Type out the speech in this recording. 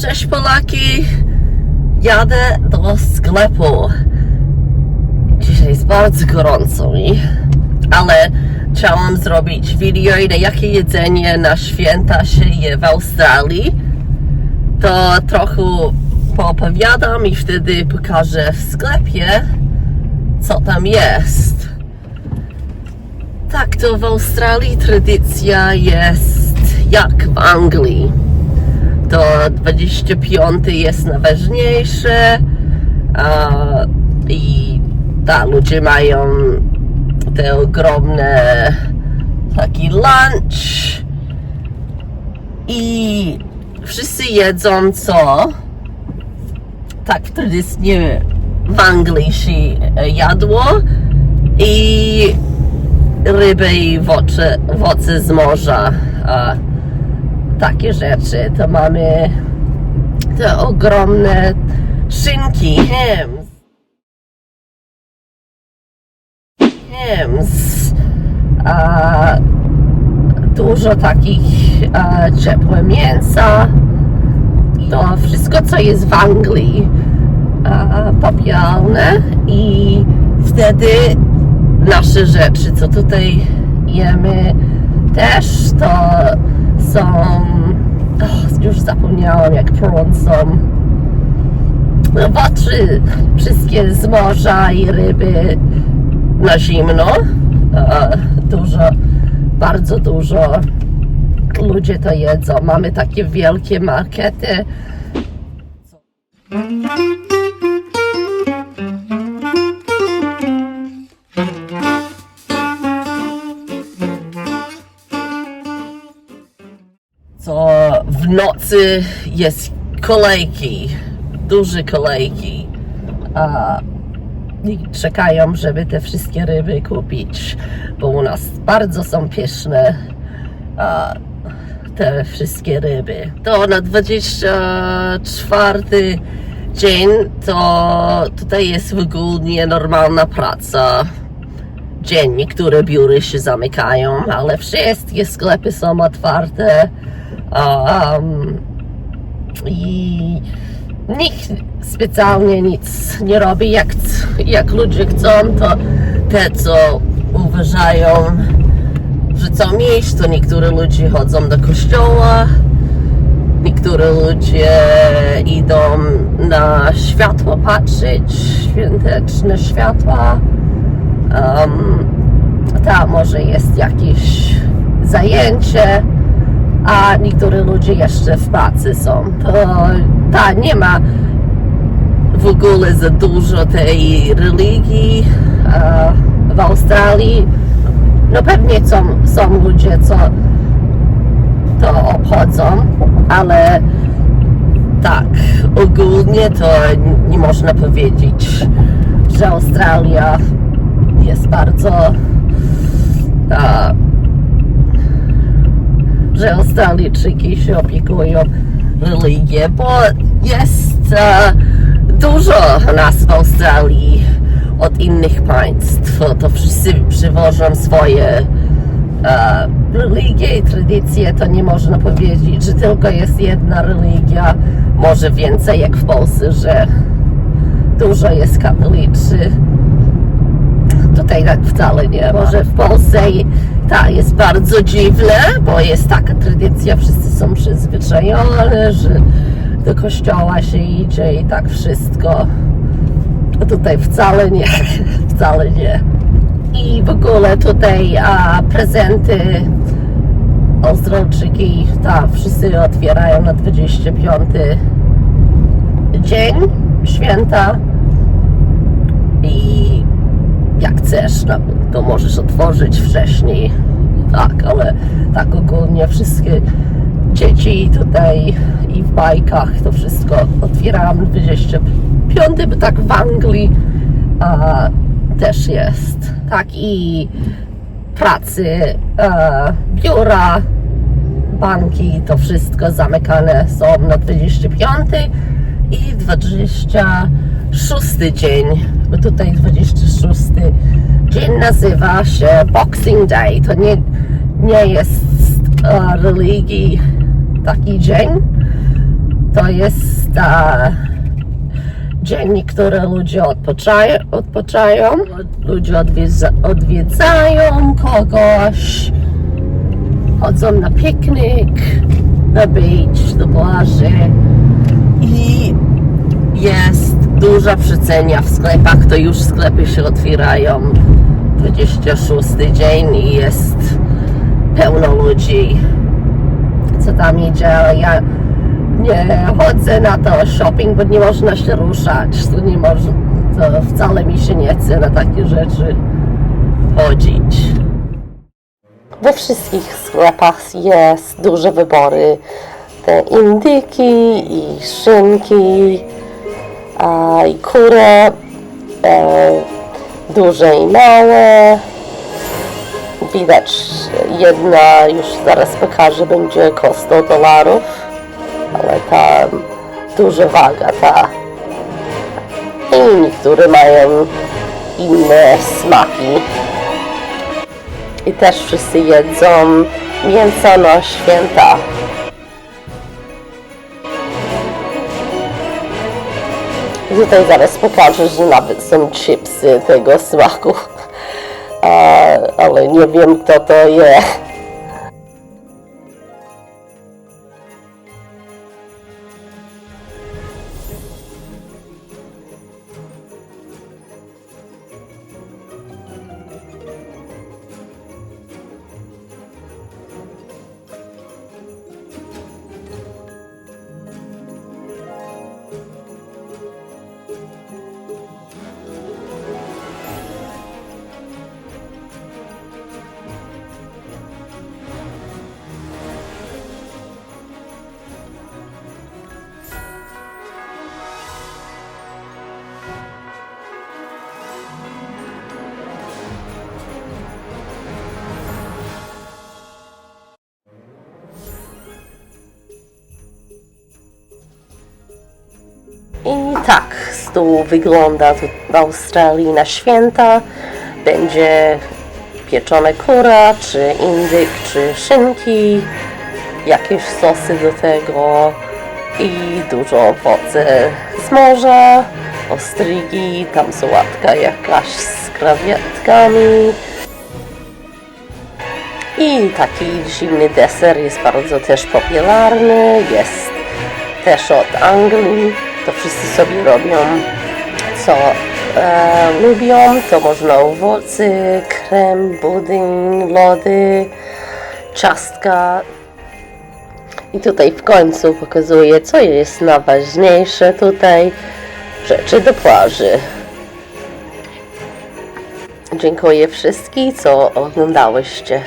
Cześć Polaki! Jadę do sklepu. Dzisiaj jest bardzo gorąco mi, ale chciałam zrobić video na jakie jedzenie na święta się je w Australii. To trochę poopowiadam i wtedy pokażę w sklepie, co tam jest. Tak to w Australii tradycja jest jak w Anglii to 25 jest najważniejsze a, i tak, ludzie mają te ogromne taki lunch i wszyscy jedzą co tak tradycyjnie w Anglii się jadło i ryby i owoce, owoce z morza takie rzeczy. To mamy te ogromne szynki, hems. Hems. A, dużo takich a, ciepłe mięsa. To wszystko, co jest w Anglii a, i wtedy nasze rzeczy, co tutaj jemy też, to są oh, już zapomniałam jak prawn są owoce wszystkie z morza i ryby na zimno. Dużo, bardzo dużo ludzie to jedzą. Mamy takie wielkie markety w nocy jest kolejki, duże kolejki. A, i czekają, żeby te wszystkie ryby kupić, bo u nas bardzo są pyszne a, te wszystkie ryby. To na 24 dzień to tutaj jest w ogóle normalna praca. Dzień niektóre biury się zamykają, ale wszystkie sklepy są otwarte. Um, I nikt specjalnie nic nie robi. Jak, jak ludzie chcą, to te, co uważają, że chcą iść, to niektóre ludzie chodzą do kościoła, niektóre ludzie idą na światło patrzeć, świąteczne światła. Um, tam może jest jakieś zajęcie a niektórzy ludzie jeszcze w pracy są. Ta nie ma w ogóle za dużo tej religii e, w Australii. No pewnie są, są ludzie, co to obchodzą, ale tak, ogólnie to nie można powiedzieć, że Australia jest bardzo e, że Australijczyki się opiekują religię, bo jest e, dużo nas w Australii od innych państw. To wszyscy przywożą swoje e, religie i tradycje. To nie można powiedzieć, że tylko jest jedna religia, może więcej jak w Polsce, że dużo jest katolicy. Tutaj tak wcale nie. Może w Polsce ta jest bardzo dziwne, bo jest taka tradycja, wszyscy są przyzwyczajone, że do kościoła się idzie i tak wszystko. A tutaj wcale nie, wcale nie. I w ogóle tutaj a, prezenty Australijczyki, ta wszyscy otwierają na 25 dzień święta i jak chcesz, no, to możesz otworzyć wcześniej. Tak, ale tak ogólnie wszystkie dzieci tutaj i w bajkach to wszystko otwierałam 25, bo tak w Anglii a, też jest. Tak i pracy, a, biura, banki, to wszystko zamykane są na 25 i 26 dzień, bo tutaj 26 dzień nazywa się Boxing Day. To nie, nie jest uh, religii taki dzień. To jest e, dzień, który ludzie odpoczają. ludzie odwiedza, odwiedzają kogoś, chodzą na piknik, na beach, do plaży i jest duża przecenia w sklepach, to już sklepy się otwierają 26 dzień i jest pełno ludzi co tam idzie, ja nie chodzę na to shopping, bo nie można się ruszać. To nie można, to wcale mi się nie chce na takie rzeczy chodzić. We wszystkich sklepach jest duże wybory. Te indyki i szynki a, i kury, e, duże i małe. Widać, jedna już zaraz pokaże, będzie około 100 dolarów, ale ta duża waga, ta. I niektóre mają inne smaki. I też wszyscy jedzą mięso na święta. Tutaj zaraz pokażę, że nawet są chipsy tego smaku. Ale nie wiem kto to je. Tak stół wygląda w Australii na święta. Będzie pieczone kura, czy indyk, czy szynki, jakieś sosy do tego i dużo owoce z morza, ostrygi, tam sałatka jakaś z krawietkami. I taki zimny deser jest bardzo też popularny, jest też od Anglii. To wszyscy sobie robią co e, lubią. To można owoce, krem, budyń, lody, ciastka. I tutaj w końcu pokazuję, co jest najważniejsze tutaj. Rzeczy do plaży. Dziękuję wszystkim, co oglądałyście.